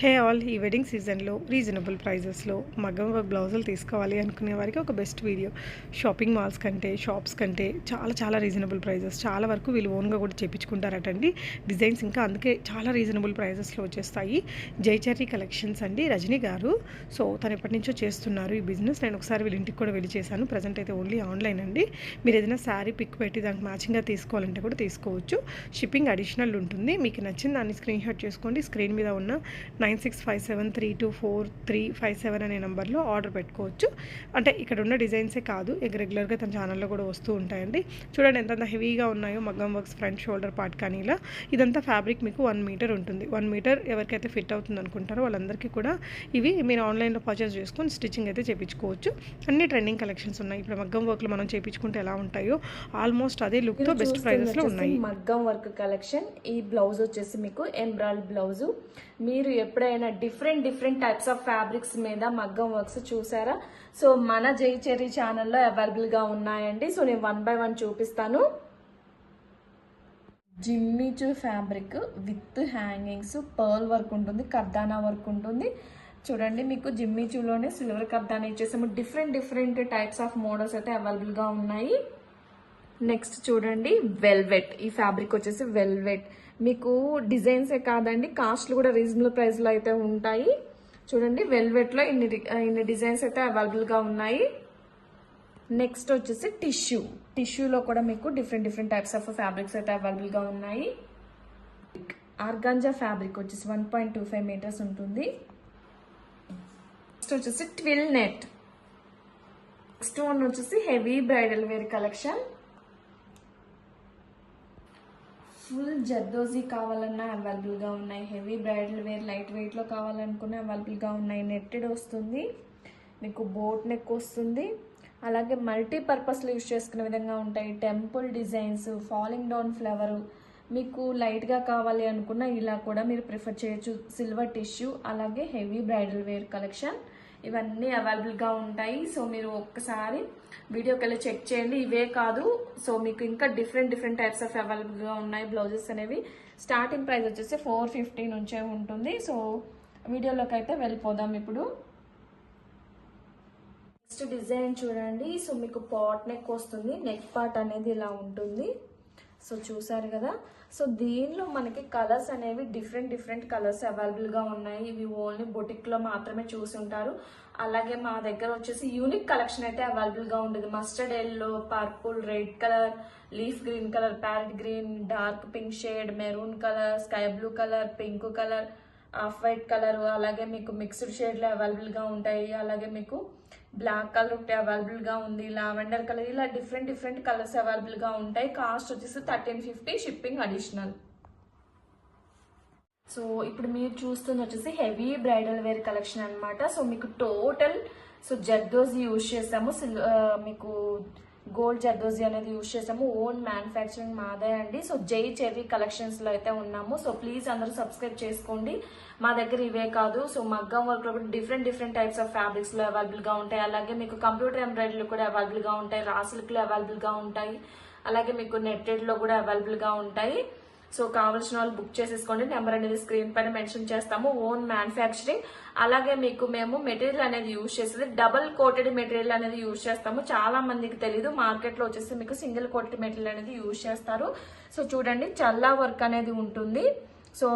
హే all ఈ wedding సీజన్లో reasonable ప్రైజెస్లో మగ్గం వర్క్ బ్లౌజులు తీసుకోవాలి అనుకునే వారికి ఒక బెస్ట్ వీడియో. షాపింగ్ మాల్స్ కంటే షాప్స్ కంటే చాలా చాలా రీజనబుల్ ప్రైజెస్. చాలా వరకు వీళ్ళు ఓన్గా కూడా చేయించుకుంటారటండి డిజైన్స్ ఇంకా అందుకే చాలా రీజనబుల్ ప్రైజెస్లో వచ్చేస్తాయి. జైచర్రీ కలెక్షన్స్ అండి రజనీ గారు. సో తను ఎప్పటి నుంచో చేస్తున్నారు ఈ బిజినెస్. నేను ఒకసారి వీళ్ళ ఇంటికి కూడా వెళ్ళి చేశాను. ప్రజెంట్ అయితే ఓన్లీ ఆన్లైన్ అండి. మీరు ఏదైనా శారీ పిక్ పెట్టి దానికి మ్యాచింగ్గా తీసుకోవాలంటే కూడా తీసుకోవచ్చు. షిప్పింగ్ అడిషనల్ ఉంటుంది. మీకు నచ్చిన దాన్ని స్క్రీన్ షాట్ చేసుకోండి. స్క్రీన్ మీద ఉన్న nine six five seven three two four three five seven అనే నెంబర్లో ఆర్డర్ పెట్టుకోవచ్చు. అంటే ఇక్కడ ఉన్న డిజైన్సే కాదు ఇక రెగ్యులర్గా తన ఛానల్లో కూడా వస్తూ ఉంటాయండి. చూడండి ఎంత హెవీగా ఉన్నాయో మగ్గం వర్క్స్ ఫ్రంట్ షోల్డర్ పార్ట్ కానీ ఇలా. ఇదంతా ఫ్యాబ్రిక్ మీకు వన్ మీటర్ ఉంటుంది. వన్ మీటర్ ఎవరికైతే ఫిట్ అవుతుంది అనుకుంటారో వాళ్ళందరికీ కూడా ఇవి మీరు ఆన్లైన్లో పర్చేస్ చేసుకొని స్టిచ్చింగ్ అయితే చేయించుకోవచ్చు అన్ని ట్రెండింగ్ కలెక్షన్స్ ఉన్నాయి. ఇప్పుడు మగ్గం వర్క్లు మనం చేయించుకుంటే ఎలా ఉంటాయో ఆల్మోస్ట్ అదే లుక్తో బెస్ట్ ప్రైజెస్లో ఉన్నాయి. మగ్గం వర్క్ కలెక్షన్. ఈ బ్లౌజ్ వచ్చేసి మీకు ఎంబ్రాయిడ్ బ్లౌజ్. మీరు ఎప్పుడైనా different different types of fabrics మీద మగ్గం వర్క్స్ చూసారా? సో మన జై చెర్రీ ఛానల్లో అవైలబుల్గా ఉన్నాయండి. సో నేను వన్ బై వన్ చూపిస్తాను. Jimmy Choo fabric with hangings pearl work ఉంటుంది కర్దానా వర్క్ ఉంటుంది. చూడండి మీకు జిమ్మిచూలోనే silver కర్దానా ఇచ్చేసాము. Different different types of models అయితే అవైలబుల్గా ఉన్నాయి. నెక్స్ట్ చూడండి వెల్వెట్ ఈ ఫ్యాబ్రిక్ వచ్చేసి వెల్వెట్ మీకు డిజైన్సే కాదండి. కాస్ట్లు కూడా రీజనబుల్ ప్రైస్లో అయితే ఉంటాయి. చూడండి వెల్వెట్లో ఇన్ని ఇన్ని డిజైన్స్ అయితే అవైలబుల్గా ఉన్నాయి. నెక్స్ట్ వచ్చేసి టిష్యూ టిష్యూలో కూడా మీకు different different types of fabrics అయితే అవైలబుల్గా ఉన్నాయి. ఆర్గాంజా ఫ్యాబ్రిక్ వచ్చేసి one point two five metres ఉంటుంది. నెక్స్ట్ వచ్చేసి ట్విల్ నెట్ నెక్స్ట్ వన్ వచ్చేసి heavy bridal wear collection full zardozi కావాలన్నా అవైలబుల్గా ఉన్నాయి. హెవీ బ్రైడల్ వేర్ లైట్ వెయిట్లో కావాలనుకున్నా అవైలబుల్గా ఉన్నాయి. నెట్టెడ్ వస్తుంది. మీకు బోట్ నెక్ వస్తుంది. అలాగే మల్టీపర్పస్లో యూస్ చేసుకునే విధంగా ఉంటాయి. Temple designs falling down flower మీకు లైట్గా కావాలి అనుకున్న ఇలా కూడా మీరు ప్రిఫర్ చేయొచ్చు. సిల్వర్ టిష్యూ అలాగే హెవీ బ్రైడల్ వేర్ కలెక్షన్. ఇవన్నీ అవైలబుల్గా ఉంటాయి. సో మీరు ఒక్కసారి వీడియోకి వెళ్ళి చెక్ చేయండి. ఇవే కాదు. సో మీకు ఇంకా డిఫరెంట్ డిఫరెంట్ టైప్స్ ఆఫ్ అవైలబుల్గా ఉన్నాయి. బ్లౌజెస్ అనేవి స్టార్టింగ్ ప్రైస్ వచ్చేసి ఫోర్ ఫిఫ్టీ నుంచే ఉంటుంది. సో వీడియోలోకి అయితే వెళ్ళిపోదాం ఇప్పుడు. నెక్స్ట్ డిజైన్ చూడండి. సో మీకు పాట్ నెక్ వస్తుంది. నెక్ పార్ట్ అనేది ఇలా ఉంటుంది. సో చూసారు కదా? సో దీనిలో మనకి కలర్స్ అనేవి డిఫరెంట్ డిఫరెంట్ కలర్స్ అవైలబుల్గా ఉన్నాయి. ఇవి ఓన్లీ బొటిక్లో మాత్రమే చూసి ఉంటారు అలాగే మా దగ్గర వచ్చేసి యూనిక్ కలెక్షన్ అయితే అవైలబుల్గా ఉండేది. Mustard yellow purple red colour leaf green colour parrot green dark pink shade maroon colour sky blue colour pink colour off white colour అలాగే మీకు మిక్స్డ్ షేడ్లు అవైలబుల్గా ఉంటాయి. అలాగే మీకు బ్లాక్ కలర్ ఒకటి అవైలబుల్గా ఉంది లావెండర్ కలర్ ఇలా డిఫరెంట్ డిఫరెంట్ కలర్స్ అవైలబుల్గా ఉంటాయి. కాస్ట్ వచ్చేసి thirteen fifty shipping additional so ఇప్పుడు మీరు చూస్తుంది వచ్చేసి హెవీ బ్రైడల్ వేర్ కలెక్షన్ అనమాట సో మీకు టోటల్ సో జర్దోజీ యూజ్ చేసాము. సిల్ మీకు గోల్డ్ జర్దోజీ అనేది యూజ్ చేసాము. ఓన్ మ్యానుఫ్యాక్చరింగ్ మాదే అండి. సో జై చెర్రీ కలెక్షన్స్లో అయితే ఉన్నాము. సో ప్లీజ్ అందరూ సబ్స్క్రైబ్ చేసుకోండి. మా దగ్గర ఇవే కాదు. సో మగ్గం వర్క్లో కూడా డిఫరెంట్ డిఫరెంట్ టైప్స్ ఆఫ్ ఫ్యాబ్రిక్స్లో అవైలబుల్గా ఉంటాయి. అలాగే మీకు కంప్యూటర్ ఎంబ్రాయిడరీలు కూడా అవైలబుల్గా ఉంటాయి. రాసులకు అవైలబుల్గా ఉంటాయి. అలాగే మీకు నెట్టెడ్లో కూడా అవైలబుల్గా ఉంటాయి. సో కావాల్సిన వాళ్ళు బుక్ చేసేసుకోండి. నెంబర్ అనేది స్క్రీన్ పైన మెన్షన్ చేస్తాము. Own manufacturing. అలాగే మీకు మేము మెటీరియల్ అనేది యూజ్ చేసేది డబుల్ కోటెడ్ మెటీరియల్ అనేది యూజ్ చేస్తాము. చాలా మందికి తెలీదు. మార్కెట్లో వచ్చేసి మీకు సింగిల్ కోటెడ్ మెటీరియల్ అనేది యూజ్ చేస్తారు. సో చూడండి చల్లా వర్క్ అనేది ఉంటుంది. సో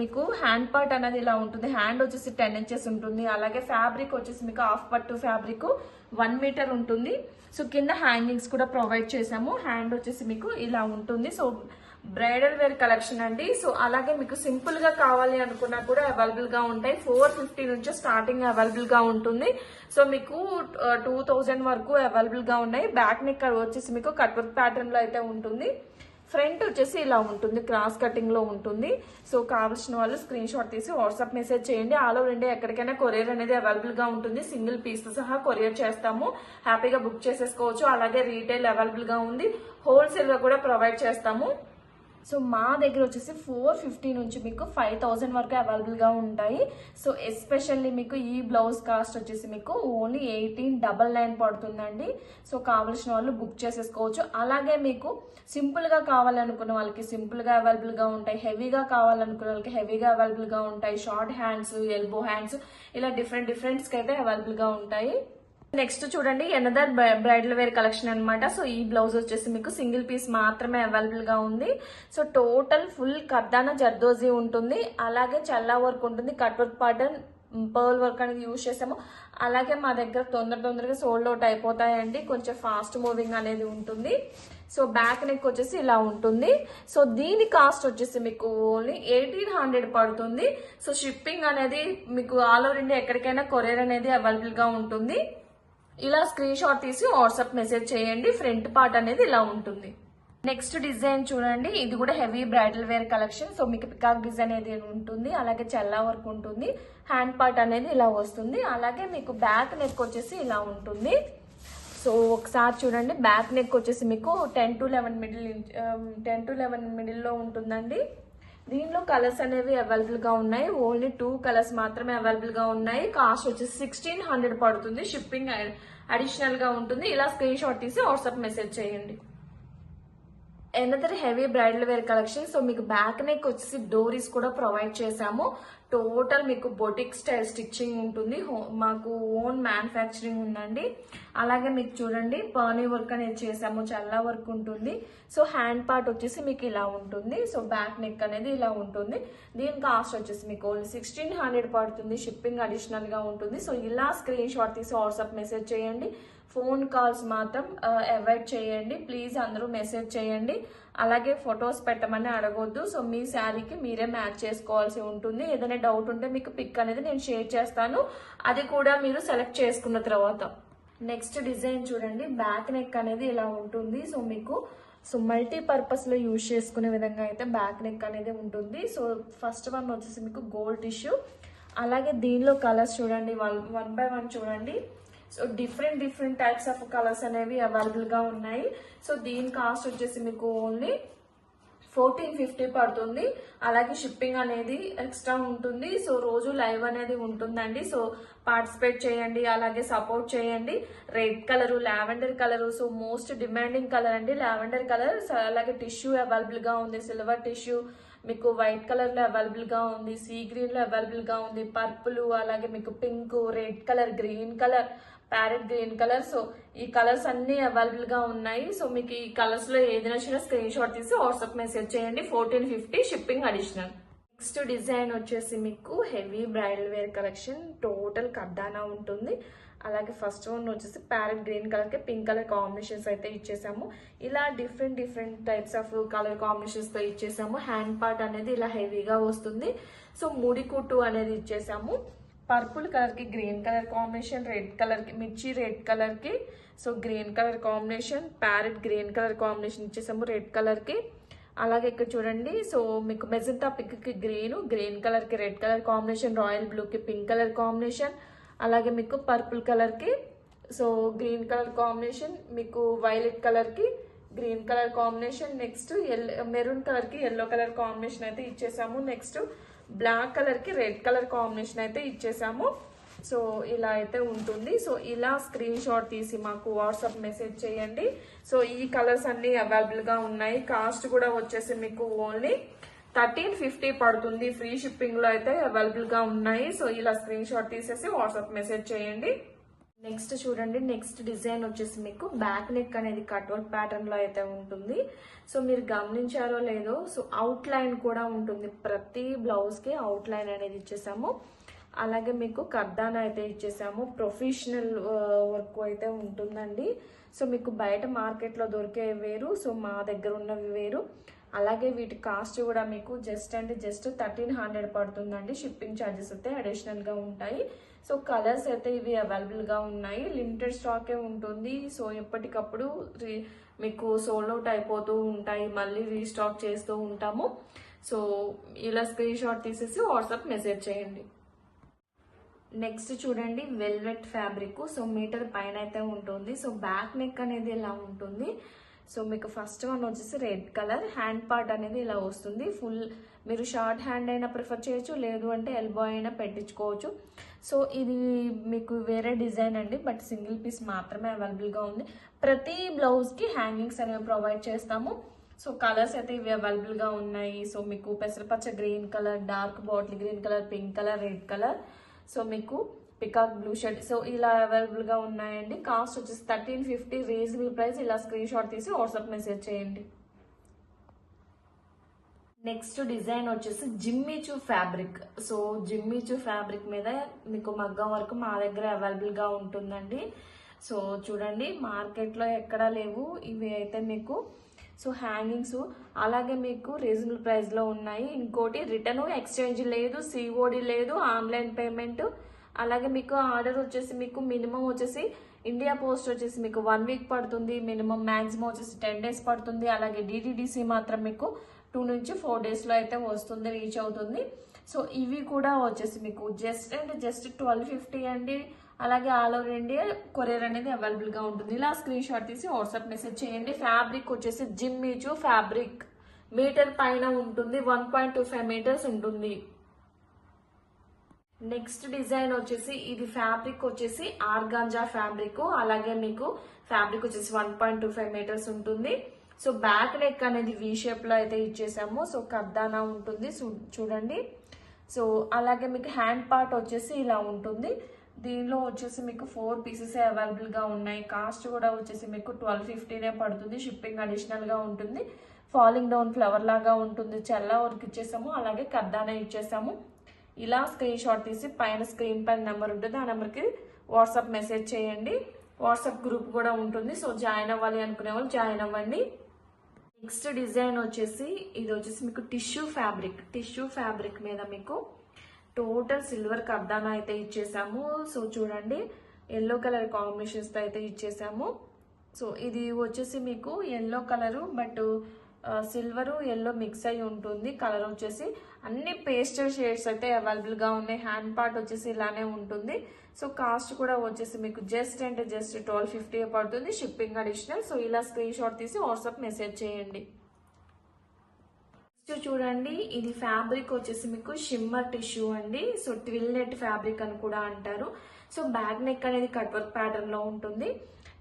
మీకు హ్యాండ్ పార్ట్ అనేది ఇలా ఉంటుంది. హ్యాండ్ వచ్చేసి టెన్ ఇంచెస్ ఉంటుంది. అలాగే ఫ్యాబ్రిక్ వచ్చేసి మీకు హాఫ్ పట్టు ఫ్యాబ్రిక్ వన్ మీటర్ ఉంటుంది. సో కింద హ్యాంగింగ్స్ కూడా ప్రొవైడ్ చేసాము. హ్యాండ్ వచ్చేసి మీకు ఇలా ఉంటుంది. సో బ్రైడల్ వేర్ కలెక్షన్ అండి. సో అలాగే మీకు సింపుల్గా కావాలి అనుకున్నా కూడా అవైలబుల్గా ఉంటాయి. ఫోర్ ఫిఫ్టీ నుంచి స్టార్టింగ్ అవైలబుల్గా ఉంటుంది. సో మీకు టూ థౌజండ్ వరకు అవైలబుల్గా ఉన్నాయి. బ్యాక్ నెక్ వచ్చేసి మీకు కట్ వర్క్ ప్యాటర్న్లో అయితే ఉంటుంది. ఫ్రంట్ వచ్చేసి ఇలా ఉంటుంది. క్రాస్ కటింగ్లో ఉంటుంది. సో కావాల్సిన వాళ్ళు స్క్రీన్ షాట్ తీసి వాట్సాప్ మెసేజ్ చేయండి. ఆల్ ఓవర్ ఇండియా ఎక్కడికైనా కొరియర్ అనేది అవైలబుల్గా ఉంటుంది. సింగిల్ పీస్ సహా కొరియర్ చేస్తాము. హ్యాపీగా బుక్ చేసేసుకోవచ్చు. అలాగే రీటైల్ అవైలబుల్గా ఉంది. హోల్సేల్గా కూడా ప్రొవైడ్ చేస్తాము. సో మా దగ్గర వచ్చేసి ఫోర్ ఫిఫ్టీ నుంచి మీకు ఫైవ్ థౌజండ్ వరకు అవైలబుల్గా ఉంటాయి. సో ఎస్పెషల్లీ మీకు ఈ బ్లౌజ్ కాస్ట్ వచ్చేసి మీకు ఓన్లీ ఎయిటీన్ డబల్ నైన్ పడుతుందండి. సో కావాల్సిన వాళ్ళు బుక్ చేసేసుకోవచ్చు. అలాగే మీకు సింపుల్గా కావాలనుకున్న వాళ్ళకి సింపుల్గా అవైలబుల్గా ఉంటాయి. హెవీగా కావాలనుకున్న వాళ్ళకి హెవీగా అవైలబుల్గా ఉంటాయి. షార్ట్ హ్యాండ్స్ ఎల్బో హ్యాండ్స్ ఇలా డిఫరెంట్ డిఫరెంట్స్కి అయితే అవైలబుల్గా ఉంటాయి. నెక్స్ట్ చూడండి ఎనదర్ బ్రైడల్ వేర్ కలెక్షన్ అనమాట సో ఈ బ్లౌజ్ వచ్చేసి మీకు సింగిల్ పీస్ మాత్రమే అవైలబుల్గా ఉంది. So total full kardana zardozi ఉంటుంది. అలాగే చల్లా వర్క్ ఉంటుంది. Cut work pattern pearl work అనేది యూజ్ చేసాము. అలాగే మా దగ్గర తొందర తొందరగా సోల్డ్ అవుట్ అయిపోతాయండి. కొంచెం ఫాస్ట్ మూవింగ్ అనేది ఉంటుంది. సో బ్యాక్ నెక్ వచ్చేసి ఇలా ఉంటుంది. సో దీని కాస్ట్ వచ్చేసి మీకు ఓన్లీ ఎయిటీన్ హండ్రెడ్ పడుతుంది. సో షిప్పింగ్ అనేది మీకు ఆల్ ఓవర్ ఇండియా ఎక్కడికైనా కొరియర్ అనేది అవైలబుల్గా ఉంటుంది. ఇలా స్క్రీన్ షాట్ తీసి వాట్సాప్ మెసేజ్ చేయండి ఫ్రంట్ పార్ట్ అనేది ఇలా ఉంటుంది. నెక్స్ట్ డిజైన్ చూడండి. ఇది కూడా heavy bridal wear collection so మీకు పికాక్ డిజైన్ అనేది ఉంటుంది. అలాగే చల్లా వర్క్ ఉంటుంది. హ్యాండ్ పార్ట్ అనేది ఇలా వస్తుంది. అలాగే మీకు బ్యాక్ నెక్ వచ్చేసి ఇలా ఉంటుంది. సో ఒకసారి చూడండి. బ్యాక్ నెక్ వచ్చేసి మీకు ten to eleven middle ten to eleven మిడిల్లో ఉంటుందండి. దీనిలో కలర్స్ అనేవి అవైలబుల్గా ఉన్నాయి. ఓన్లీ టూ కలర్స్ మాత్రమే అవైలబుల్గా ఉన్నాయి. కాస్ట్ వచ్చి సిక్స్టీన్ హండ్రెడ్ పడుతుంది. షిప్పింగ్ అడిషనల్గా ఉంటుంది. ఇలా స్క్రీన్ షాట్ తీసి వాట్సాప్ మెసేజ్ చేయండి. Another heavy bridal wear collection so మీకు బ్యాక్ నెక్ వచ్చేసి డోరీస్ కూడా ప్రొవైడ్ చేశాము. టోటల్ మీకు బొటిక్ స్టైల్ స్టిచ్చింగ్ ఉంటుంది. హో- మాకు ఓన్ మ్యానుఫ్యాక్చరింగ్ ఉందండి. అలాగే మీకు చూడండి పర్నీ వర్క్ అనేది చేసాము చల్లా వర్క్ ఉంటుంది. సో హ్యాండ్ పార్ట్ వచ్చేసి మీకు ఇలా ఉంటుంది. సో బ్యాక్ నెక్ అనేది ఇలా ఉంటుంది. దీని కాస్ట్ వచ్చేసి మీకు ఓన్లీ సిక్స్టీన్ హండ్రెడ్ పడుతుంది. షిప్పింగ్ అడిషనల్గా ఉంటుంది. సో ఇలా స్క్రీన్ షాట్ తీసి వాట్సాప్ మెసేజ్ చేయండి. ఫోన్ కాల్స్ మాత్రం అవాయిడ్ చేయండి. ప్లీజ్ అందరూ మెసేజ్ చేయండి. అలాగే ఫొటోస్ పెట్టమని అడగొద్దు. సో మీ శారీకి మీరే మ్యాచ్ చేసుకోవాల్సి ఉంటుంది. ఏదైనా డౌట్ ఉంటే మీకు పిక్ అనేది నేను షేర్ చేస్తాను. అది కూడా మీరు సెలెక్ట్ చేసుకున్న తర్వాత. నెక్స్ట్ డిజైన్ చూడండి. బ్యాక్ నెక్ అనేది ఇలా ఉంటుంది. సో మీకు సో మల్టీపర్పస్లో యూజ్ చేసుకునే విధంగా అయితే బ్యాక్ నెక్ అనేది ఉంటుంది. సో ఫస్ట్ వన్ వచ్చేసి మీకు గోల్డ్ టిష్యూ. అలాగే దీనిలో కలర్స్ చూడండి. వన్ వన్ బై వన్ చూడండి. So different different types of colours అనేవి అవైలబుల్గా ఉన్నాయి. సో దీని కాస్ట్ వచ్చేసి మీకు ఓన్లీ ఫోర్టీన్ ఫిఫ్టీ పడుతుంది. అలాగే షిప్పింగ్ అనేది ఎక్స్ట్రా ఉంటుంది. సో రోజు లైవ్ అనేది ఉంటుందండి. సో పార్టిసిపేట్ చేయండి. అలాగే సపోర్ట్ చేయండి. Red colour lavender colour so most demanding colour అండి. లావెండర్ కలర్ అలాగే టిష్యూ అవైలబుల్గా ఉంది. సిల్వర్ టిష్యూ మీకు వైట్ కలర్లో అవైలబుల్గా ఉంది. సీ గ్రీన్లో అవైలబుల్గా ఉంది. పర్పుల్ అలాగే మీకు pink red colour green colour parrot green colour. So ఈ కలర్స్ అన్ని అవైలబుల్గా ఉన్నాయి. సో మీకు ఈ కలర్స్లో ఏది నచ్చినా స్క్రీన్ షాట్ తీసి వాట్సాప్ మెసేజ్ చేయండి. Fourteen fifty shipping additional next design వచ్చేసి మీకు heavy bridal wear collection total kardana ఉంటుంది. అలాగే ఫస్ట్ వన్ వచ్చేసి ప్యారెట్ గ్రీన్ కలర్కి పింక్ కలర్ కాంబినేషన్స్ అయితే ఇచ్చేసాము. ఇలా different different types of colour కాంబినేషన్స్తో ఇచ్చేసాము. హ్యాండ్ పార్ట్ అనేది ఇలా హెవీగా వస్తుంది. సో ముడి కుట్టు అనేది ఇచ్చేసాము. పర్పుల్ కలర్కి గ్రీన్ కలర్ కాంబినేషన్ రెడ్ కలర్కి మిర్చి రెడ్ కలర్కి. So green colour combination parrot green colour combination ఇచ్చేసాము red కలర్కి. అలాగే ఇక్కడ చూడండి సో మీకు మెజంతా పింక్కి గ్రీన్ గ్రీన్ కలర్కి రెడ్ కలర్ కాంబినేషన్ రాయల్ బ్లూకి పింక్ కలర్ కాంబినేషన్. అలాగే మీకు పర్పుల్ కలర్కి సో గ్రీన్ కలర్ కాంబినేషన్ మీకు వైలెట్ కలర్కి green colour combination. Next L maroon కలర్కి ఎల్లో కలర్ కాంబినేషన్ అయితే ఇచ్చేసాము. నెక్స్ట్ బ్లాక్ కలర్కి రెడ్ కలర్ కాంబినేషన్ అయితే ఇచ్చేసాము. సో ఇలా అయితే ఉంటుంది. సో ఇలా స్క్రీన్ షాట్ తీసి మాకు వాట్సాప్ మెసేజ్ చేయండి. సో ఈ కలర్స్ అన్ని అవైలబుల్గా ఉన్నాయి. కాస్ట్ కూడా వచ్చేసి మీకు ఓన్లీ థర్టీన్ ఫిఫ్టీ పడుతుంది. ఫ్రీ షిప్పింగ్లో అయితే అవైలబుల్గా ఉన్నాయి. సో ఇలా స్క్రీన్ షాట్ తీసేసి వాట్సాప్ మెసేజ్ చేయండి. నెక్స్ట్ చూడండి నెక్స్ట్ డిజైన్ వచ్చేసి మీకు బ్యాక్ నెక్ అనేది కట్ ప్యాటర్న్లో అయితే ఉంటుంది. సో మీరు గమనించారో లేదో సో అవుట్ లైన్ కూడా ఉంటుంది. ప్రతి బ్లౌజ్కి అవుట్ లైన్ అనేది ఇచ్చేసాము. అలాగే మీకు కర్దానా అయితే ఇచ్చేసాము. ప్రొఫెషనల్ వర్క్ అయితే ఉంటుందండి. సో మీకు బయట మార్కెట్లో దొరికే వేరు సో మా దగ్గర ఉన్నవి వేరు. అలాగే వీటి కాస్ట్ కూడా మీకు జస్ట్ అంటే జస్ట్ థర్టీన్ హండ్రెడ్ పడుతుందండి. షిప్పింగ్ ఛార్జెస్ అయితే అడిషనల్గా ఉంటాయి. సో కలర్స్ అయితే ఇవి అవైలబుల్గా ఉన్నాయి. లిమిటెడ్ స్టాకే ఉంటుంది. సో ఎప్పటికప్పుడు రీ- మీకు సోల్ అవుట్ అయిపోతూ ఉంటాయి. మళ్ళీ రీస్టాక్ చేస్తూ ఉంటాము. సో ఇలా స్క్రీన్ షాట్ తీసేసి వాట్సాప్ మెసేజ్ చేయండి. నెక్స్ట్ చూడండి వెల్వెట్ ఫ్యాబ్రిక్. సో మీటర్ పైన అయితే ఉంటుంది. సో బ్యాక్ నెక్ అనేది ఇలా ఉంటుంది? సో మీకు ఫస్ట్ వన్ వచ్చేసి రెడ్ కలర్ హ్యాండ్ పార్ట్ అనేది ఇలా వస్తుంది. ఫుల్ మీరు షార్ట్ హ్యాండ్ అయినా ప్రిఫర్ చేయొచ్చు లేదు అంటే ఎల్బో అయినా పెట్టించుకోవచ్చు. సో ఇది మీకు వేరే డిజైన్ అండి బట్ సింగిల్ పీస్ మాత్రమే అవైలబుల్గా ఉంది. ప్రతి బ్లౌజ్కి హ్యాంగింగ్స్ అనేవి ప్రొవైడ్ చేస్తాము. సో కలర్స్ అయితే ఇవి అవైలబుల్గా ఉన్నాయి. సో మీకు పెసరపచ్చ green colour dark bottle green colour pink colour red colour so మీకు పికాక్ బ్లూ షర్ట్ సో ఇలా అవైలబుల్గా ఉన్నాయండి. కాస్ట్ వచ్చేసి థర్టీన్ ఫిఫ్టీ రీజనబుల్ ప్రైస్ ఇలా స్క్రీన్ షాట్ తీసి వాట్సాప్ మెసేజ్ చేయండి. నెక్స్ట్ డిజైన్ వచ్చేసి Jimmy Choo fabric so Jimmy Choo fabric మీద మీకు మగ్గం వరకు మా దగ్గర అవైలబుల్గా ఉంటుందండి. సో చూడండి మార్కెట్లో ఎక్కడా లేవు. ఇవి అయితే మీకు సో హ్యాంగింగ్స్ అలాగే మీకు రీజనబుల్ ప్రైస్లో ఉన్నాయి. ఇంకోటి రిటర్న్ ఎక్స్చేంజ్ లేదు సిఓడి లేదు ఆన్లైన్ పేమెంట్ అలాగే మీకు ఆర్డర్ వచ్చేసి మీకు మినిమం వచ్చేసి ఇండియా పోస్ట్ వచ్చేసి మీకు వన్ వీక్ పడుతుంది మినిమం మ్యాక్సిమం వచ్చేసి టెన్ డేస్ పడుతుంది అలాగే డిటిడిసి మాత్రం మీకు టూ నుంచి ఫోర్ డేస్లో అయితే వస్తుంది రీచ్ అవుతుంది. సో ఇవి కూడా వచ్చేసి మీకు just and just twelve fifty అండి. అలాగే ఆల్ ఓవర్ ఇండియా కొరియర్ అనేది అవైలబుల్గా ఉంటుంది. ఇలా స్క్రీన్ షాట్ తీసి వాట్సాప్ మెసేజ్ చేయండి. ఫ్యాబ్రిక్ వచ్చేసి జిమ్ మీచు ఫ్యాబ్రిక్ మీటర్ పైన ఉంటుంది one point two five metres ఉంటుంది. నెక్స్ట్ డిజైన్ వచ్చేసి ఇది ఫ్యాబ్రిక్ వచ్చేసి ఆర్గాంజా ఫ్యాబ్రిక్ అలాగే మీకు ఫ్యాబ్రిక్ వచ్చేసి one point two five metres ఉంటుంది. సో బ్యాక్ నెక్ అనేది వి షేప్లో అయితే ఇచ్చేసాము. సో కర్దానా ఉంటుంది చూడండి. సో అలాగే మీకు హ్యాండ్ పార్ట్ వచ్చేసి ఇలా ఉంటుంది. దీనిలో వచ్చేసి మీకు ఫోర్ పీసెస్ అవైలబుల్గా ఉన్నాయి. కాస్ట్ కూడా వచ్చేసి మీకు ట్వెల్వ్ ఫిఫ్టీనే పడుతుంది. షిప్పింగ్ అడిషనల్గా ఉంటుంది. ఫాలింగ్ డౌన్ ఫ్లవర్ లాగా ఉంటుంది. చల్ల వర్క్ ఇచ్చేసాము. అలాగే కద్దానా ఇచ్చేసాము. ఇలా స్క్రీన్ షాట్ తీసి పైన స్క్రీన్ పైన నెంబర్ ఉంటుంది. ఆ నెంబర్కి వాట్సాప్ మెసేజ్ చేయండి. వాట్సాప్ గ్రూప్ కూడా ఉంటుంది. సో జాయిన్ అవ్వాలి అనుకునే వాళ్ళు జాయిన్ అవ్వండి. నెక్స్ట్ డిజైన్ వచ్చేసి ఇది వచ్చేసి మీకు టిష్యూ ఫ్యాబ్రిక్ టిష్యూ ఫ్యాబ్రిక్ మీద మీకు టోటల్ సిల్వర్ కర్దానా అయితే ఇచ్చేసాము. సో చూడండి. ఎల్లో కలర్ కాంబినేషన్స్తో అయితే ఇచ్చేసాము. సో ఇది వచ్చేసి మీకు yellow colour but silver yellow mix అయి ఉంటుంది. కలర్ వచ్చేసి అన్ని పేస్టల్ షేడ్స్ అయితే అవైలబుల్గా ఉన్నాయి. హ్యాండ్ పార్ట్ వచ్చేసి ఇలానే ఉంటుంది. సో కాస్ట్ కూడా వచ్చేసి మీకు జస్ట్ అంటే జస్ట్ ట్వెల్వ్ ఫిఫ్టీ పడుతుంది. షిప్పింగ్ అడిషనల్ సో ఇలా స్క్రీన్ షాట్ తీసి వాట్సాప్ మెసేజ్ చేయండి. నెక్స్ట్ చూడండి. ఇది ఫ్యాబ్రిక్ వచ్చేసి మీకు షిమ్మర్ టిష్యూ అండి. సో ట్విల్ నెట్ ఫ్యాబ్రిక్ అని కూడా అంటారు. సో బ్యాక్ నెక్ అనేది కట్ వర్క్ ప్యాటర్న్లో ఉంటుంది.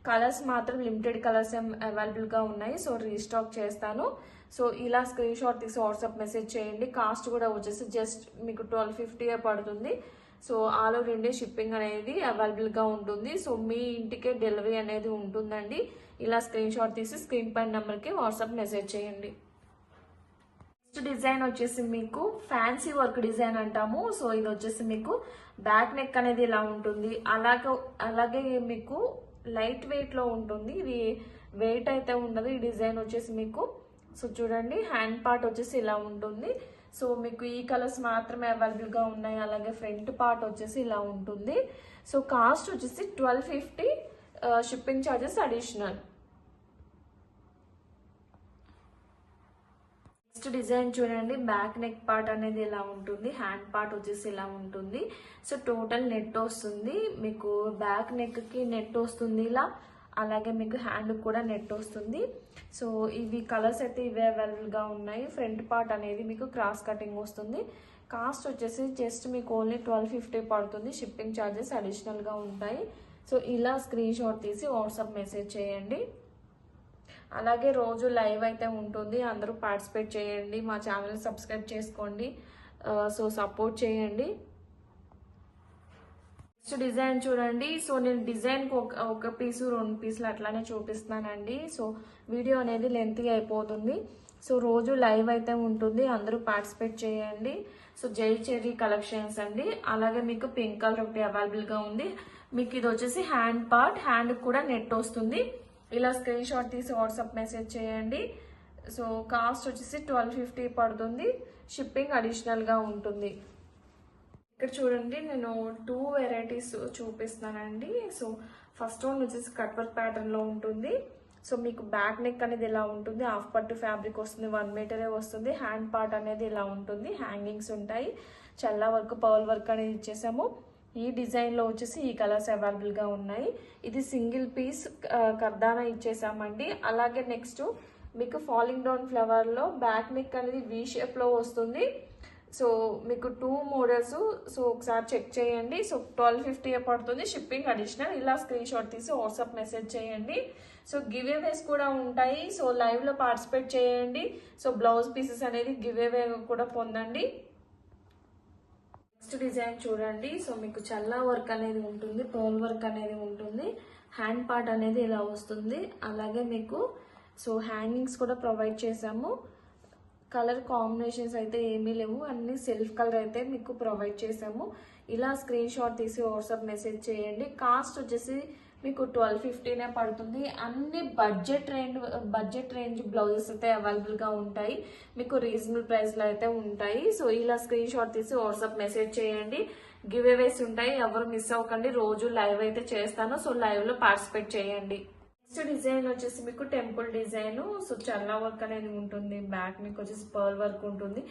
కలర్స్ మాత్రం లిమిటెడ్ కలర్స్ అవైలబుల్గా ఉన్నాయి. సో రీస్టాక్ చేస్తాను. సో ఇలా స్క్రీన్ షాట్ తీసి వాట్సాప్ మెసేజ్ చేయండి. కాస్ట్ కూడా వచ్చేసి జస్ట్ మీకు ట్వెల్వ్ ఫిఫ్టీ పడుతుంది. So all over India shipping అనేది అవైలబుల్గా ఉంటుంది. సో మీ ఇంటికే డెలివరీ అనేది ఉంటుందండి. ఇలా స్క్రీన్ షాట్ తీసి స్క్రీన్ పైన నెంబర్కి వాట్సాప్ మెసేజ్ చేయండి. నెక్స్ట్ డిజైన్ వచ్చేసి మీకు ఫ్యాన్సీ వర్క్ డిజైన్ అంటాము. సో ఇది వచ్చేసి మీకు బ్యాక్ నెక్ అనేది ఇలా ఉంటుంది. అలాగే అలాగే మీకు లైట్ వెయిట్లో ఉంటుంది. ఇది వెయిట్ అయితే ఉండదు. ఈ డిజైన్ వచ్చేసి మీకు సో చూడండి హ్యాండ్ పార్ట్ వచ్చేసి ఇలా ఉంటుంది. సో మీకు ఈ కలర్స్ మాత్రమే అవైలబుల్గా ఉన్నాయి. అలాగే ఫ్రంట్ పార్ట్ వచ్చేసి ఇలా ఉంటుంది. సో కాస్ట్ వచ్చేసి twelve fifty shipping charges additional. Next design చూడండి బ్యాక్ నెక్ పార్ట్ అనేది ఇలా ఉంటుంది హ్యాండ్ పార్ట్ వచ్చేసి ఇలా ఉంటుంది. సో టోటల్ నెట్ వస్తుంది మీకు బ్యాక్ నెక్కి నెట్ వస్తుంది ఇలా అలాగే మీకు హ్యాండ్ కూడా నెట్ వస్తుంది. సో ఇవి కలర్స్ అయితే ఇవే అవైలబుల్గా ఉన్నాయి. ఫ్రంట్ పార్ట్ అనేది మీకు క్రాస్ కటింగ్ వస్తుంది. కాస్ట్ వచ్చేసి జస్ట్ మీకు ఓన్లీ ట్వెల్వ్ ఫిఫ్టీ పడుతుంది. షిప్పింగ్ ఛార్జెస్ అడిషనల్గా ఉంటాయి. సో ఇలా స్క్రీన్ షాట్ తీసి వాట్సాప్ మెసేజ్ చేయండి. అలాగే రోజు లైవ్ అయితే ఉంటుంది. అందరూ పార్టిసిపేట్ చేయండి. మా ఛానల్ సబ్స్క్రైబ్ చేసుకోండి. సో సపోర్ట్ చేయండి. నెక్స్ట్ డిజైన్ చూడండి. సో నేను డిజైన్కి ఒక ఒక పీసు రెండు పీసులు అట్లానే చూపిస్తానండి సో వీడియో అనేది లెంతీ అయిపోతుంది. సో రోజు లైవ్ అయితే ఉంటుంది. అందరూ పార్టిసిపేట్ చేయండి. సో జై చెర్రీ కలెక్షన్స్ అండి. అలాగే మీకు పింక్ కలర్ ఒకటి అవైలబుల్గా ఉంది. మీకు ఇది వచ్చేసి హ్యాండ్ పార్ట్. హ్యాండ్ కూడా నెట్ వస్తుంది. ఇలా స్క్రీన్ షాట్ తీసి వాట్సాప్ మెసేజ్ చేయండి. సో కాస్ట్ వచ్చేసి ట్వెల్వ్ ఫిఫ్టీ పడుతుంది. షిప్పింగ్ అడిషనల్గా ఉంటుంది. ఇక్కడ చూడండి నేను టూ వెరైటీస్ చూపిస్తున్నానండి. సో ఫస్ట్ వన్ వచ్చేసి కట్ వర్క్ ప్యాటర్న్లో ఉంటుంది. సో మీకు బ్యాక్ నెక్ అనేది ఇలా ఉంటుంది? హాఫ్ పట్టు ఫ్యాబ్రిక్ వస్తుంది వన్ మీటరే వస్తుంది. హ్యాండ్ పార్ట్ అనేది ఇలా ఉంటుంది. హ్యాంగింగ్స్ ఉంటాయి. చల్ల వర్క్ పర్ల్ వర్క్ అనేది ఇచ్చేసాము. ఈ డిజైన్లో వచ్చేసి ఈ కలర్స్ అవైలబుల్గా ఉన్నాయి. ఇది సింగిల్ పీస్ కర్దానా ఇచ్చేసామండి. అలాగే నెక్స్ట్ మీకు ఫాలింగ్ డౌన్ ఫ్లవర్లో బ్యాక్ నెక్ అనేది వీ షేప్లో వస్తుంది. సో మీకు టూ మోడల్స్ సో ఒకసారి చెక్ చేయండి. సో ట్వెల్వ్ ఫిఫ్టీ పడుతుంది. Shipping additional. ఇలా స్క్రీన్ షాట్ తీసి వాట్సాప్ మెసేజ్ చేయండి. సో గివ్ అవేస్ కూడా ఉంటాయి. సో లైవ్లో పార్టిసిపేట్ చేయండి. సో బ్లౌజ్ పీసెస్ అనేది గివ్ అవే కూడా పొందండి. నెక్స్ట్ డిజైన్ చూడండి. సో మీకు చల్లా వర్క్ అనేది ఉంటుంది పర్ల్ వర్క్ అనేది ఉంటుంది హ్యాండ్ పార్ట్ అనేది ఇలా వస్తుంది. అలాగే మీకు సో హ్యాంగింగ్స్ కూడా ప్రొవైడ్ చేసాము కలర్ కాంబినేషన్స్ అయితే ఏమీ లేవు. అన్ని సెల్ఫ్ కలర్ అయితే మీకు ప్రొవైడ్ చేసాము ఇలా స్క్రీన్ షాట్ తీసి వాట్సాప్ మెసేజ్ చేయండి. కాస్ట్ వచ్చేసి మీకు ట్వెల్వ్ ఫిఫ్టీనే పడుతుంది. అన్ని budget range budget range blouses అయితే అవైలబుల్గా ఉంటాయి. మీకు రీజనబుల్ ప్రైస్లో అయితే ఉంటాయి. సో ఇలా స్క్రీన్ షాట్ తీసి వాట్సాప్ మెసేజ్ చేయండి. గివ్ అవేస్ ఉంటాయి. ఎవరు మిస్ అవ్వకండి. రోజు లైవ్ అయితే చేస్తాను. సో లైవ్లో పార్టిసిపేట్ చేయండి. నెక్స్ట్ డిజైన్ వచ్చేసి మీకు టెంపుల్ డిజైన్ సో చల్లా వర్క్ అనేది ఉంటుంది. బ్యాక్ మీకు వచ్చేసి పర్ల్ వర్క్ ఉంటుంది.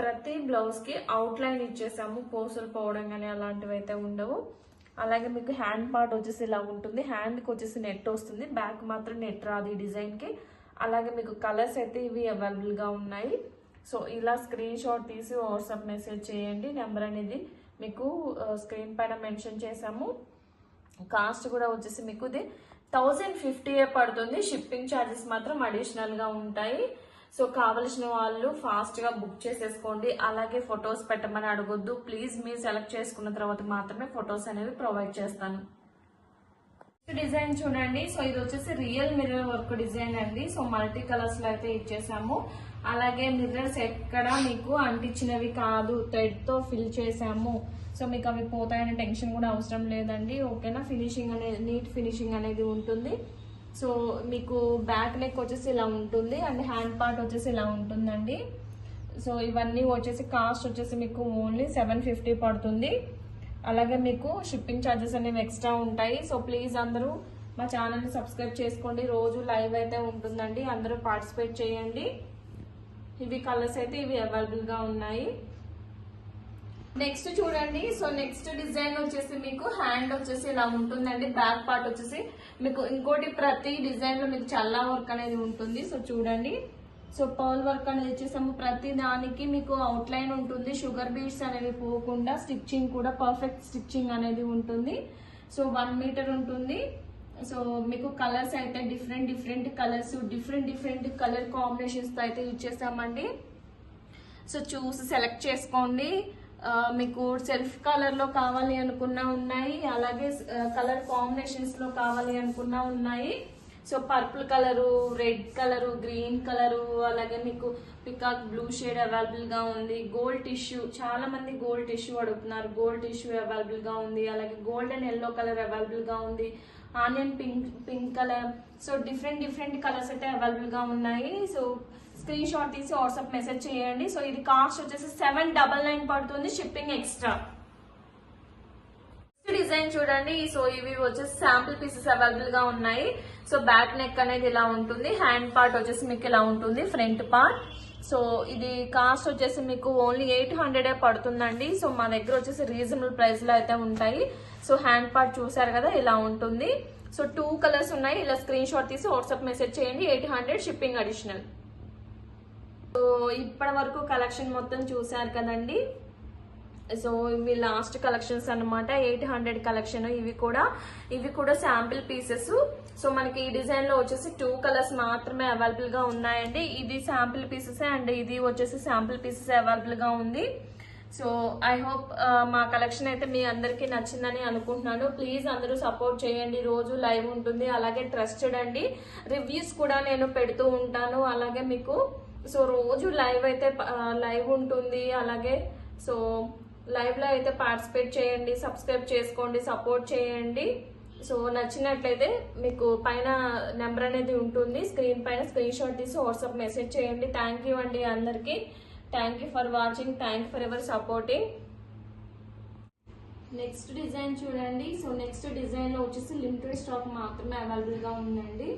ప్రతి బ్లౌజ్కి అవుట్ లైన్ ఇచ్చేసాము. పూసలు పోవడం కానీ అలాంటివి అయితే ఉండవు. అలాగే మీకు హ్యాండ్ పార్ట్ వచ్చేసి ఇలా ఉంటుంది. హ్యాండ్కి వచ్చేసి నెట్ వస్తుంది. బ్యాక్ మాత్రం నెట్ రాదు ఈ డిజైన్కి అలాగే మీకు కలర్స్ అయితే ఇవి అవైలబుల్గా ఉన్నాయి. సో ఇలా స్క్రీన్ షాట్ తీసి వాట్సాప్ మెసేజ్ చేయండి. నెంబర్ అనేది మీకు స్క్రీన్ పైన మెన్షన్ చేసాము కాస్ట్ కూడా వచ్చేసి మీకు ఇది థౌజండ్ ఫిఫ్టీయే పడుతుంది. షిప్పింగ్ ఛార్జెస్ మాత్రం అడిషనల్గా ఉంటాయి. సో కావలసిన వాళ్ళు ఫాస్ట్గా బుక్ చేసేసుకోండి. అలాగే ఫొటోస్ పెట్టమని అడగొద్దు. ప్లీజ్ మీరు సెలెక్ట్ చేసుకున్న తర్వాత మాత్రమే ఫొటోస్ అనేవి ప్రొవైడ్ చేస్తాను. డిజైన్ చూడండి. సో ఇది వచ్చేసి రియల్ మిర్రర్ వర్క్ డిజైన్ అండి. సో మల్టీ కలర్స్లో అయితే ఇచ్చేసాము అలాగే మిర్రర్స్ ఎక్కడ మీకు అంటించినవి కాదు. థ్రెడ్తో ఫిల్ చేసాము సో మీకు అవి పోతాయనే టెన్షన్ కూడా అవసరం లేదండి. ఓకేనా ఫినిషింగ్ అనేది నీట్ ఫినిషింగ్ అనేది ఉంటుంది. సో మీకు బ్యాక్ నెక్ వచ్చేసి ఇలా ఉంటుంది అండ్ హ్యాండ్ పార్ట్ వచ్చేసి ఇలా ఉంటుందండి. సో ఇవన్నీ వచ్చేసి కాస్ట్ వచ్చేసి మీకు ఓన్లీ సెవెన్ ఫిఫ్టీ పడుతుంది. అలాగే మీకు షిప్పింగ్ ఛార్జెస్ అనేవి ఎక్స్ట్రా ఉంటాయి. సో ప్లీజ్ అందరూ మా ఛానల్ని సబ్స్క్రైబ్ చేసుకోండి. రోజు లైవ్ అయితే ఉంటుందండి. అందరూ పార్టిసిపేట్ చేయండి. ఇవి కలర్స్ అయితే ఇవి అవైలబుల్గా ఉన్నాయి. నెక్స్ట్ చూడండి. సో నెక్స్ట్ డిజైన్ వచ్చేసి మీకు హ్యాండ్ వచ్చేసి ఇలా ఉంటుందండి. బ్యాక్ పార్ట్ వచ్చేసి మీకు ఇంకోటి ప్రతి డిజైన్లో మీకు చల్లా వర్క్ అనేది ఉంటుంది. సో చూడండి. సో పర్ల్ వర్క్ అనేది వచ్చేసాము. ప్రతి దానికి మీకు అవుట్ లైన్ ఉంటుంది. షుగర్ బీడ్స్ అనేవి పోకుండా స్టిచ్చింగ్ కూడా పర్ఫెక్ట్ స్టిచ్చింగ్ అనేది ఉంటుంది. సో వన్ మీటర్ ఉంటుంది. సో మీకు కలర్స్ అయితే different different colours different different colour combinations అయితే ఇచ్చేసామండి. సో చూసి సెలెక్ట్ చేసుకోండి. మీకు సెల్ఫ్ కలర్లో కావాలి అనుకున్నా ఉన్నాయి అలాగే కలర్ కాంబినేషన్స్లో కావాలి అనుకున్నా ఉన్నాయి. So purple colour red colour green colour అలాగే మీకు పికాక్ బ్లూ షేడ్ అవైలబుల్గా ఉంది. గోల్డ్ టిష్యూ చాలా మంది గోల్డ్ టిష్యూ అడుగుతున్నారు. గోల్డ్ టిష్యూ అవైలబుల్గా ఉంది అలాగే గోల్డ్ అండ్ ఎల్లో కలర్ అవైలబుల్గా ఉంది onion pink pink colour. So different different colours అయితే అవైలబుల్గా ఉన్నాయి. సో స్క్రీన్ షాట్ తీసి వాట్సాప్ మెసేజ్ చేయండి. సో ఇది కాస్ట్ వచ్చేసి సెవెన్ డబల్ నైన్ పడుతుంది షిప్పింగ్ ఎక్స్ట్రా డిజైన్ చూడండి. సో ఇవి వచ్చేసి శాంపుల్ పీసెస్ అవైలబుల్గా ఉన్నాయి. సో బ్యాక్ నెక్ అనేది ఇలా ఉంటుంది. హ్యాండ్ పార్ట్ వచ్చేసి మీకు ఇలా ఉంటుంది ఫ్రంట్ పార్ట్ సో ఇది కాస్ట్ వచ్చేసి మీకు ఓన్లీ ఎయిట్ హండ్రెడ్ పడుతుందండి. సో మా దగ్గర వచ్చేసి రీజనబుల్ ప్రైస్లో అయితే ఉంటాయి. సో హ్యాండ్ పార్ట్ చూసారు కదా ఇలా ఉంటుంది. సో టూ కలర్స్ ఉన్నాయి. ఇలా స్క్రీన్ షాట్ తీసి వాట్సాప్ మెసేజ్ చేయండి. Eight hundred shipping additional so ఇప్పటి వరకు కలెక్షన్ మొత్తం చూసారు కదండి. సో ఇవి లాస్ట్ కలెక్షన్స్ అన్నమాట. ఎయిట్ హండ్రెడ్ కలెక్షన్ ఇవి కూడా. ఇవి కూడా శాంపిల్ పీసెస్ సో మనకి ఈ డిజైన్లో వచ్చేసి టూ కలర్స్ మాత్రమే అవైలబుల్గా ఉన్నాయండి. ఇది శాంపిల్ పీసెస్ అండ్ ఇది వచ్చేసి శాంపిల్ పీసెస్ అవైలబుల్గా ఉంది. సో ఐ హోప్ మా కలెక్షన్ అయితే మీ అందరికీ నచ్చిందని అనుకుంటున్నాను. ప్లీజ్ అందరూ సపోర్ట్ చేయండి. రోజు లైవ్ ఉంటుంది. అలాగే ట్రస్టెడ్ అండి. రివ్యూస్ కూడా నేను పెడుతూ ఉంటాను. అలాగే మీకు సో రోజు లైవ్ అయితే లైవ్ ఉంటుంది. అలాగే సో లైవ్లో అయితే పార్టిసిపేట్ చేయండి సబ్స్క్రైబ్ చేసుకోండి సపోర్ట్ చేయండి. సో నచ్చినట్లయితే మీకు పైన నెంబర్ అనేది ఉంటుంది. స్క్రీన్ పైన స్క్రీన్ షాట్ తీసి వాట్సాప్ మెసేజ్ చేయండి. థ్యాంక్ యూ అండి అందరికీ. Thank you for watching. Thank for ever supporting. Next design చూడండి. సో నెక్స్ట్ డిజైన్లో వచ్చేసి లిమిటెడ్ స్టాక్ మాత్రమే అవైలబుల్గా ఉందండి.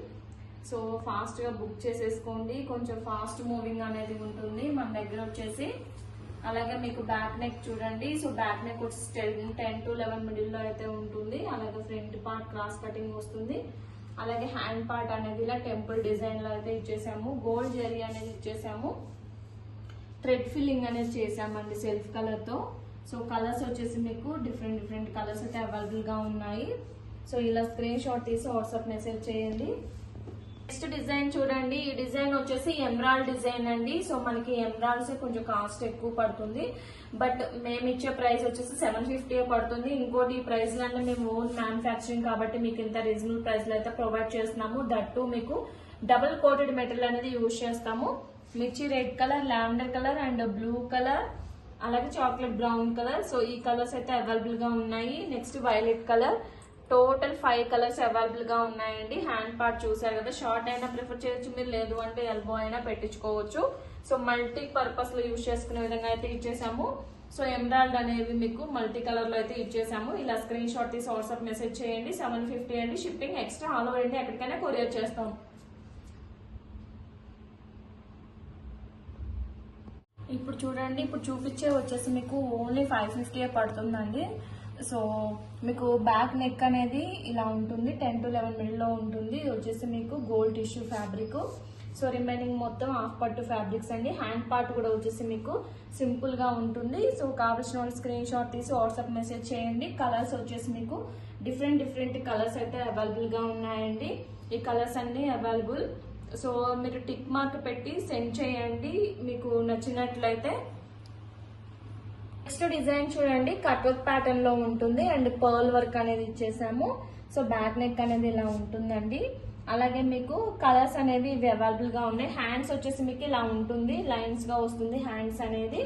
సో ఫాస్ట్గా బుక్ చేసేసుకోండి. కొంచెం ఫాస్ట్ మూవింగ్ అనేది ఉంటుంది. మన దగ్గర వచ్చేసి అలాగే మీకు బ్యాక్ నెక్ చూడండి. సో బ్యాక్ నెక్ వచ్చి టెన్ టెన్ టు లెవెన్ మిడిల్లో అయితే ఉంటుంది. అలాగే ఫ్రంట్ పార్ట్ క్రాస్ కటింగ్ వస్తుంది. అలాగే హ్యాండ్ పార్ట్ అనేది ఇలా టెంపుల్ డిజైన్లో అయితే ఇచ్చేసాము. గోల్డ్ జెరీ అనేది ఇచ్చేసాము. థ్రెడ్ ఫిల్లింగ్ అనేది చేసామండి సెల్ఫ్ కలర్తో. సో కలర్స్ వచ్చేసి మీకు డిఫరెంట్ డిఫరెంట్ కలర్స్ అయితే అవైలబుల్గా ఉన్నాయి. సో ఇలా స్క్రీన్ షాట్ తీసి వాట్సాప్ మెసేజ్ చేయండి. నెక్స్ట్ డిజైన్ చూడండి. ఈ డిజైన్ వచ్చేసి ఎమరాల్డ్ డిజైన్ అండి. సో మనకి ఎమరాల్డ్స్ కొంచెం కాస్ట్ ఎక్కువ పడుతుంది. బట్ మేము ఇచ్చే ప్రైస్ వచ్చేసి సెవెన్ ఫిఫ్టీ పడుతుంది. ఇంకోటి ఈ ప్రైస్ అంటే మేము ఓన్ మ్యానుఫ్యాక్చరింగ్ కాబట్టి మీకు ఇంత రీజనబుల్ ప్రైస్లో అయితే ప్రొవైడ్ చేస్తున్నాము. దట్టు మీకు డబుల్ కోటెడ్ మెటీరియల్ అనేది యూజ్ చేస్తాము. మిర్చి red colour lavender colour and blue colour అలాగే చాక్లెట్ బ్రౌన్ కలర్. సో ఈ కలర్స్ అయితే అవైలబుల్గా ఉన్నాయి. Next violet colour total five colours అవైలబుల్గా ఉన్నాయండి. హ్యాండ్ పార్ట్ చూసారు కదా షార్ట్ అయినా ప్రిఫర్ చేయొచ్చు మీరు లేదు అంటే ఎల్బో అయినా పెట్టించుకోవచ్చు. సో మల్టీ పర్పస్లో యూజ్ చేసుకునే విధంగా అయితే ఇచ్చేసాము. సో ఎమరాల్డ్ అనేవి మీకు మల్టీ కలర్లో అయితే ఇచ్చేసాము. ఇలా స్క్రీన్ షాట్ తీసి వాట్సాప్ మెసేజ్ చేయండి. సెవెన్ ఫిఫ్టీ అండి shipping extra all over India ఎక్కడికైనా కొరియర్ చేస్తాం. ఇప్పుడు చూడండి ఇప్పుడు చూపించే వచ్చేసి మీకు ఓన్లీ ఫైవ్ ఫిఫ్టీ పడుతుందండి. సో మీకు బ్యాక్ నెక్ అనేది ఇలా ఉంటుంది టెన్ టు లెవెన్ మిడిల్లో ఉంటుంది. ఇది వచ్చేసి మీకు gold tissue fabric. So remaining మొత్తం హాఫ్ పట్టు ఫ్యాబ్రిక్స్ అండి. హ్యాండ్ పార్ట్ కూడా వచ్చేసి మీకు సింపుల్గా ఉంటుంది. సో కావాల్సిన వాళ్ళు స్క్రీన్ షాట్ తీసి వాట్సాప్ మెసేజ్ చేయండి. కలర్స్ వచ్చేసి మీకు డిఫరెంట్ డిఫరెంట్ కలర్స్ అయితే అవైలబుల్గా ఉన్నాయండి. ఈ కలర్స్ అన్ని అవైలబుల్. సో మీరు టిక్ మార్క్ పెట్టి సెండ్ చేయండి. మీకు నచ్చినట్లయితే నెక్స్ట్ డిజైన్ చూడండి. కట్ వర్క్ ప్యాటర్న్లో ఉంటుంది. అండ్ పర్ల్ వర్క్ అనేది ఇచ్చేసాము. సో బ్యాక్ నెక్ అనేది ఇలా ఉంటుందండి. అలాగే మీకు కలర్స్ అనేవి ఇవి అవైలబుల్గా ఉన్నాయి. హ్యాండ్స్ వచ్చేసి మీకు ఇలా ఉంటుంది. లైన్స్గా వస్తుంది హ్యాండ్స్ అనేది.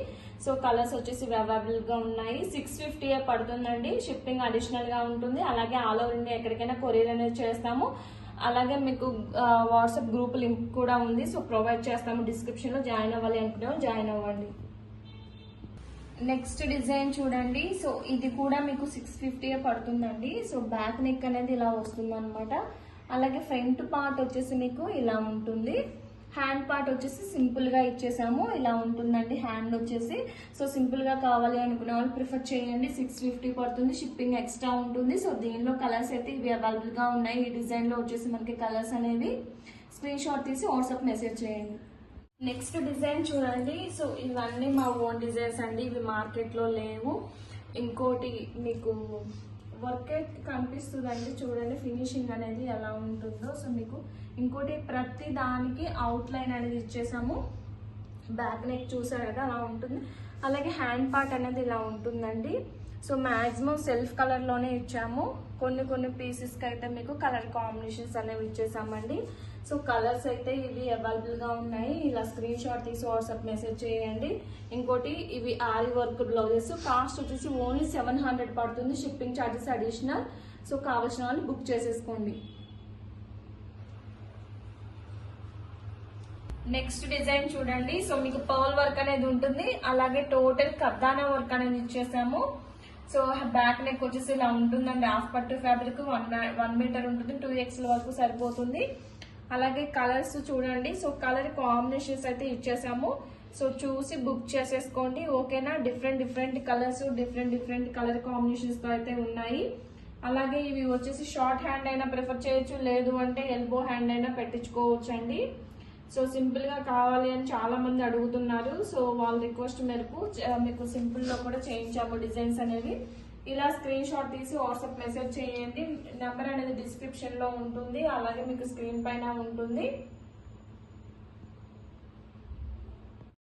సో కలర్స్ వచ్చేసి ఇవి అవైలబుల్గా ఉన్నాయి. సిక్స్ ఫిఫ్టీ పడుతుందండి. షిప్పింగ్ అడిషనల్గా ఉంటుంది. అలాగే ఆల్ ఓవర్ ఇండియా ఎక్కడికైనా కొరియర్ అనేది చేస్తాము. అలాగే మీకు వాట్సాప్ గ్రూప్ లింక్ కూడా ఉంది. సో ప్రొవైడ్ చేస్తాము. డిస్క్రిప్షన్లో జాయిన్ అవ్వాలి అనుకునే జాయిన్ అవ్వండి. నెక్స్ట్ డిజైన్ చూడండి. సో ఇది కూడా మీకు సిక్స్ ఫిఫ్టీ పడుతుందండి. సో బ్యాక్ నెక్ అనేది ఇలా వస్తుంది అనమాట అలాగే ఫ్రంట్ పార్ట్ వచ్చేసి మీకు ఇలా ఉంటుంది. హ్యాండ్ పార్ట్ వచ్చేసి సింపుల్గా ఇచ్చేసాము. ఇలా ఉంటుందండి హ్యాండ్ వచ్చేసి. సో సింపుల్గా కావాలి అనుకునే వాళ్ళు ప్రిఫర్ చేయండి. సిక్స్ ఫిఫ్టీ పడుతుంది. షిప్పింగ్ ఎక్స్ట్రా ఉంటుంది. సో దీనిలో కలర్స్ అయితే ఇవి అవైలబుల్గా ఉన్నాయి. ఈ డిజైన్లో వచ్చేసి మనకి కలర్స్ అనేవి. స్క్రీన్ షాట్ తీసి వాట్సాప్ మెసేజ్ చేయండి. నెక్స్ట్ డిజైన్ చూడండి. సో ఇవన్నీ మా ఓన్ డిజైన్స్ అండి. ఇవి మార్కెట్లో లేవు. ఇంకోటి మీకు వర్క్ కనిపిస్తుందండి. చూడండి ఫినిషింగ్ అనేది ఎలా ఉంటుందో. సో మీకు ఇంకోటి ప్రతి దానికి అవుట్ లైన్ అనేది ఇచ్చేసాము. బ్యాక్ నెక్ చూసారు కదా అలా ఉంటుంది. అలాగే హ్యాండ్ పార్ట్ అనేది ఇలా ఉంటుందండి. సో మాక్సిమం సెల్ఫ్ కలర్లోనే ఇచ్చాము. కొన్ని కొన్ని పీసెస్కి అయితే మీకు కలర్ కాంబినేషన్స్ అనేవి ఇచ్చేసామండి. సో కలర్స్ అయితే ఇవి అవైలబుల్గా ఉన్నాయి. ఇలా స్క్రీన్ షాట్ తీసి వాట్సాప్ మెసేజ్ చేయండి. ఇంకోటి ఇవి ఆరి వర్క్ బ్లౌజెస్. కాస్ట్ వచ్చేసి ఓన్లీ సెవెన్ హండ్రెడ్ పడుతుంది. షిప్పింగ్ ఛార్జెస్ అడిషనల్ సో కావాల్సిన వాళ్ళు బుక్ చేసేసుకోండి. నెక్స్ట్ డిజైన్ చూడండి. సో మీకు పర్ల్ వర్క్ అనేది ఉంటుంది. అలాగే టోటల్ కద్దానా వర్క్ అనేది ఇచ్చేసాము. సో బ్యాక్ నెక్ వచ్చేసి ఇలా ఉంటుందండి. హాఫ్ పట్టు ఫ్యాబ్రిక్ వన్ వన్ మీటర్ ఉంటుంది. టూ ఎక్స్ల వరకు సరిపోతుంది. అలాగే కలర్స్ చూడండి. సో కలర్ కాంబినేషన్స్ అయితే ఇచ్చేసాము. సో చూసి బుక్ చేసేసుకోండి. ఓకేనా? Different different colours different different colour కాంబినేషన్స్తో అయితే ఉన్నాయి. అలాగే ఇవి వచ్చేసి షార్ట్ హ్యాండ్ అయినా ప్రిఫర్ చేయొచ్చు. లేదు అంటే ఎల్బో హ్యాండ్ అయినా పెట్టించుకోవచ్చు అండి సో సింపుల్గా కావాలి అని చాలామంది అడుగుతున్నారు. సో వాళ్ళ రిక్వెస్ట్ మేరకు మీకు సింపుల్లో కూడా చేయించాము డిజైన్స్ అనేవి. ఇలా స్క్రీన్ షాట్ తీసి వాట్సాప్ మెసేజ్ చేయండి. నెంబర్ అనేది డిస్క్రిప్షన్లో ఉంటుంది. అలాగే మీకు స్క్రీన్ పైన ఉంటుంది.